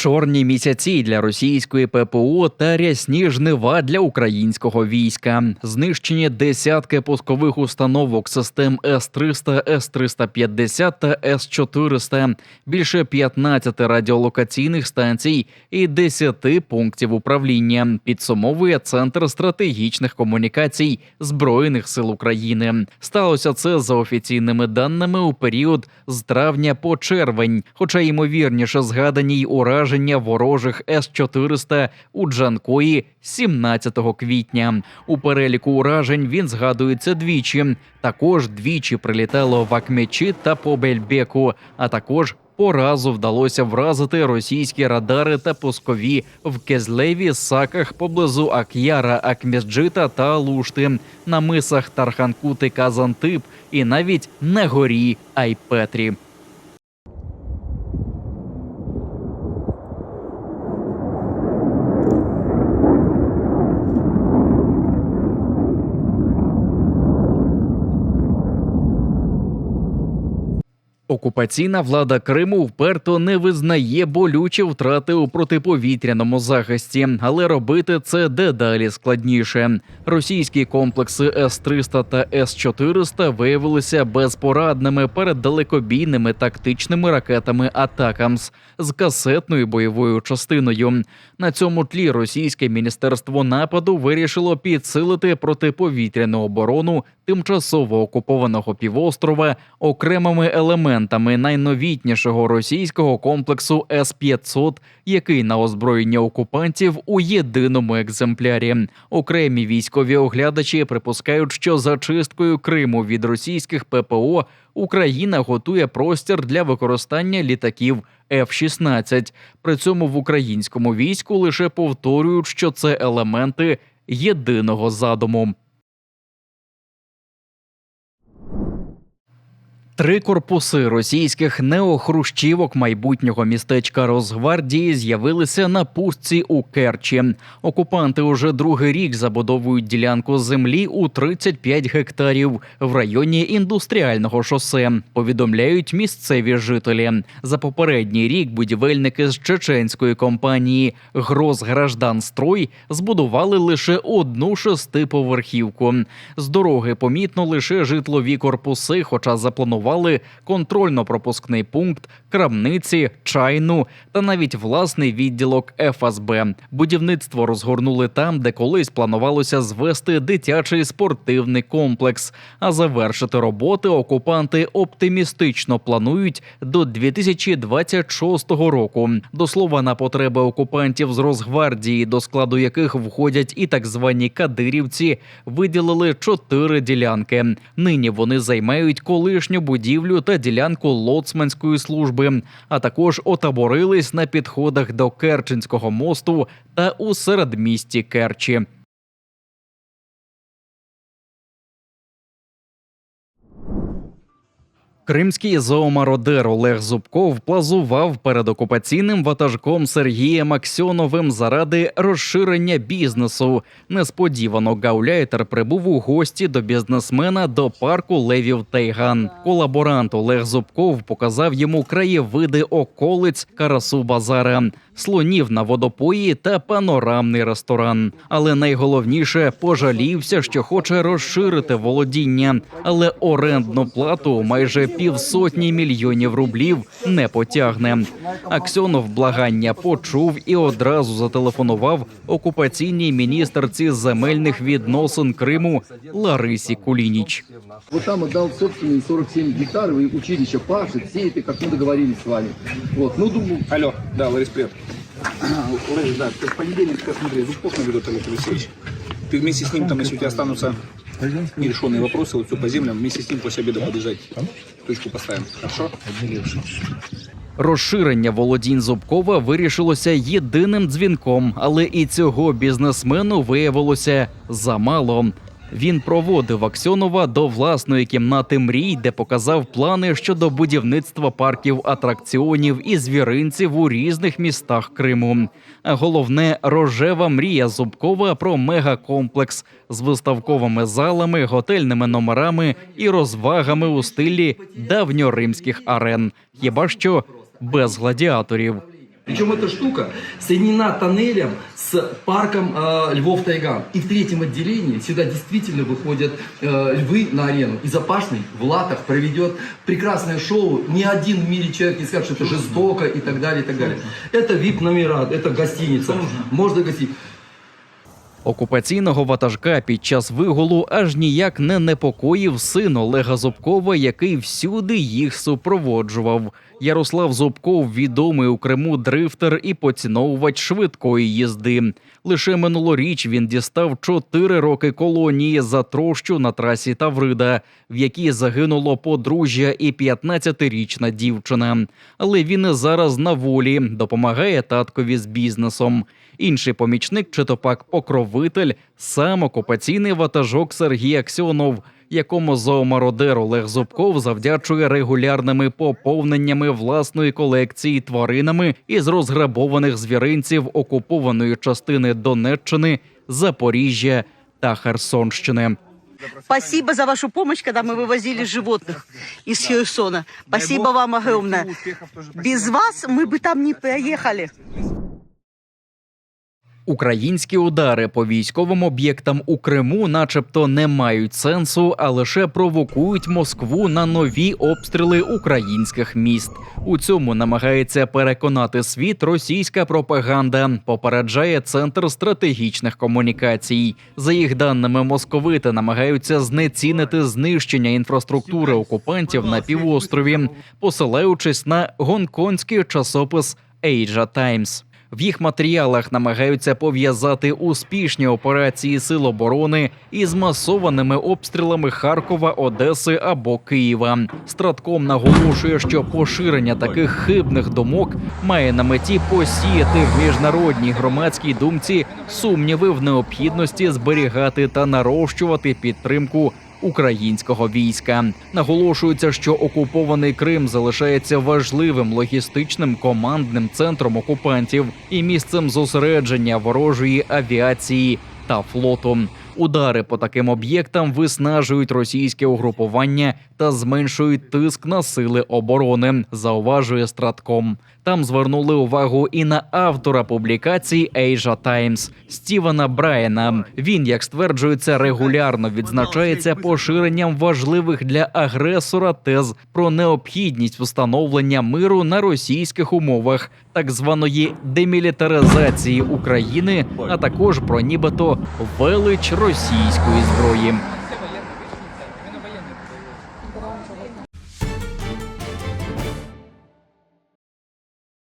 Чорні місяці для російської ППО та рясні жнива для українського війська. Знищені десятки пускових установок систем С-300, С-350 та С-400, більше 15 радіолокаційних станцій і 10 пунктів управління. Підсумовує Центр стратегічних комунікацій Збройних сил України. Сталося це за офіційними даними у період з травня по червень, хоча ймовірніше згадані й ураження ворожих С-400 у Джанкої 17 квітня. У переліку уражень він згадується двічі. Також двічі прилітало в Акмечі та по Бельбеку, а також по разу вдалося вразити російські радари та пускові в Кезлеві, Саках поблизу Ак'яра, Акмезджита та Алушти, на мисах Тарханкут і Казантип, і навіть на горі Айпетрі. Окупаційна влада Криму вперто не визнає болючі втрати у протиповітряному захисті, але робити це дедалі складніше. Російські комплекси С-300 та С-400 виявилися безпорадними перед далекобійними тактичними ракетами Атакамс з касетною бойовою частиною. На цьому тлі російське міністерство нападу вирішило підсилити протиповітряну оборону тимчасово окупованого півострова окремими елементами найновітнішого російського комплексу С-500, який на озброєння окупантів у єдиному екземплярі. Окремі військові оглядачі припускають, що зачисткою Криму від російських ППО Україна готує простір для використання літаків F-16. При цьому в українському війську лише повторюють, що це елементи єдиного задуму. Три корпуси російських неохрущівок майбутнього містечка Росгвардії з'явилися на пустці у Керчі. Окупанти уже другий рік забудовують ділянку землі у 35 гектарів в районі індустріального шосе. Повідомляють місцеві жителі. За попередній рік будівельники з чеченської компанії Гросгражданстрой збудували лише одну шестиповерхівку. З дороги помітно лише житлові корпуси, хоча запланували контрольно-пропускний пункт, крамниці, чайну та навіть власний відділок ФСБ. Будівництво розгорнули там, де колись планувалося звести дитячий спортивний комплекс. А завершити роботи окупанти оптимістично планують до 2026 року. До слова, на потреби окупантів з Росгвардії, до складу яких входять і так звані кадирівці, виділили чотири ділянки. Нині вони займають колишню будівлю та ділянку лоцманської служби, а також отаборились на підходах до Керченського мосту та у середмісті Керчі. Кримський зоомародер Олег Зубков плазував перед окупаційним ватажком Сергієм Аксьоновим заради розширення бізнесу. Несподівано гауляйтер прибув у гості до бізнесмена до парку Левів Тайган. Колаборант Олег Зубков показав йому краєвиди околиць Карасу Базара, слонів на водопої та панорамний ресторан. Але найголовніше пожалівся, що хоче розширити володіння, але орендну плату майже півсотні мільйонів рублів не потягне. Аксьонов благання почув і одразу зателефонував окупаційній міністерці земельних відносин Криму Ларисі Кулініч. Вот там отдал собственные 47 гектаров, и училище пашет, сеет, и как мы договорились с вами. Вот, ну, думаю, Алло, да, Ларис, привет. Ларис, да, ты в понедельник, как смотри, Зубков наберет Олег Алексеевич. Ты вместе с ним, там, если у тебя останутся нерешенные вопросы, вот все по землям, вместе с ним после обеда подъезжать. Точку поставим, хорошо? Розширення володінь Зубкова вирішилося єдиним дзвінком, але і цього бізнесмену виявилося замало. Він проводив Аксьонова до власної кімнати мрій, де показав плани щодо будівництва парків атракціонів і звіринців у різних містах Криму. А головне рожева мрія Зубкова про мегакомплекс з виставковими залами, готельними номерами і розвагами у стилі давньоримських арен. Хіба що без гладіаторів. Причем эта штука соединена тоннелем с парком э, Львов Тайган. И в третьем отделении сюда действительно выходят э, львы на арену. И Запашный в латах проведет прекрасное шоу. Ни один в мире человек не скажет, что это жестоко и так далее, и так далее. Это VIP-номера, это гостиница. Можно гостить. Окупаційного ватажка під час вигулу аж ніяк не непокоїв син Олега Зубкова, який всюди їх супроводжував. Ярослав Зубков відомий у Криму дрифтер і поціновувач швидкої їзди. Лише минулоріч він дістав чотири роки колонії за трощу на трасі Таврида, в якій загинуло подружжя і 15-річна дівчина. Але він і зараз на волі допомагає таткові з бізнесом. Інший помічник, чи то пак покровитель, сам окупаційний ватажок Сергій Аксьонов, якому зоомародер Олег Зубков завдячує регулярними поповненнями власної колекції тваринами із розграбованих звіринців окупованої частини Донеччини, Запоріжжя та Херсонщини. Спасибо за вашу помощь, когда мы вывозили животных из Херсона. Спасибо вам огромное. Без вас мы бы там не поехали. Українські удари по військовим об'єктам у Криму, начебто, не мають сенсу, а лише провокують Москву на нові обстріли українських міст. У цьому намагається переконати світ російська пропаганда. Попереджає центр стратегічних комунікацій. За їх даними, московити намагаються знецінити знищення інфраструктури окупантів на півострові, посилаючись на гонконгський часопис Asia Times. В їх матеріалах намагаються пов'язати успішні операції Сил оборони із масованими обстрілами Харкова, Одеси або Києва. Стратком наголошує, що поширення таких хибних думок має на меті посіяти в міжнародній громадській думці сумніви в необхідності зберігати та нарощувати підтримку українського війська. Наголошується, що окупований Крим залишається важливим логістичним командним центром окупантів і місцем зосередження ворожої авіації та флоту. Удари по таким об'єктам виснажують російське угрупування та зменшують тиск на сили оборони, зауважує Стратком. Там звернули увагу і на автора публікації Asia Times Стівена Брайана. Він, як стверджується, регулярно відзначається поширенням важливих для агресора тез про необхідність встановлення миру на російських умовах, так званої демілітаризації України, а також про нібито велич російської зброї.